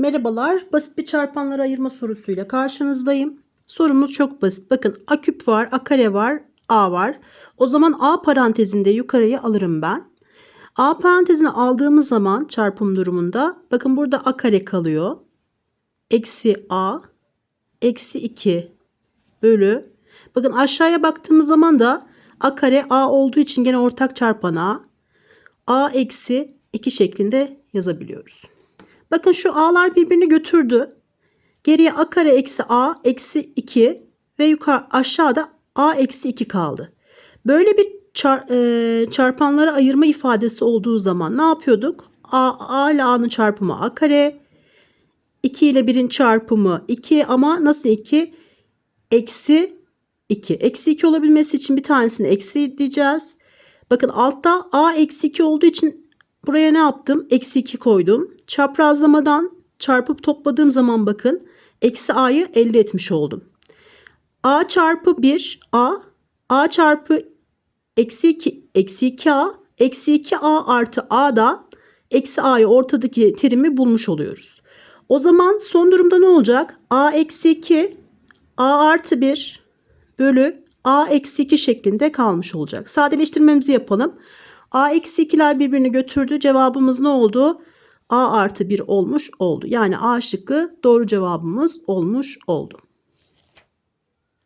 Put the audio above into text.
Merhabalar, basit bir çarpanları ayırma sorusuyla karşınızdayım. Sorumuz çok basit. Bakın a küp var, a kare var, a var. O zaman a parantezinde yukarıyı alırım ben. a parantezini aldığımız zaman çarpım durumunda bakın burada a kare kalıyor. Eksi a, eksi 2 bölü. Bakın aşağıya baktığımız zaman da a kare a olduğu için gene ortak çarpan a. a eksi 2 şeklinde yazabiliyoruz. Bakın şu a'lar birbirini götürdü. Geriye a kare eksi a eksi 2 ve yukarı aşağıda a eksi 2 kaldı. Böyle bir çar, e, çarpanlara ayırma ifadesi olduğu zaman ne yapıyorduk? A, a ile a'nın çarpımı a kare. 2 ile 1'in çarpımı 2 ama nasıl 2? Eksi 2. Eksi 2 olabilmesi için bir tanesini eksi diyeceğiz. Bakın altta a eksi 2 olduğu için buraya ne yaptım? Eksi 2 koydum. Çaprazlamadan çarpıp topladığım zaman bakın eksi a'yı elde etmiş oldum. a çarpı 1 a a çarpı eksi 2 eksi 2a eksi 2a artı a da eksi a'yı ortadaki terimi bulmuş oluyoruz. O zaman son durumda ne olacak? a eksi 2 a artı 1 bölü a eksi 2 şeklinde kalmış olacak. Sadeleştirmemizi yapalım. a eksi 2'ler birbirini götürdü. Cevabımız ne oldu? A artı 1 olmuş oldu. Yani a şıkkı doğru cevabımız olmuş oldu.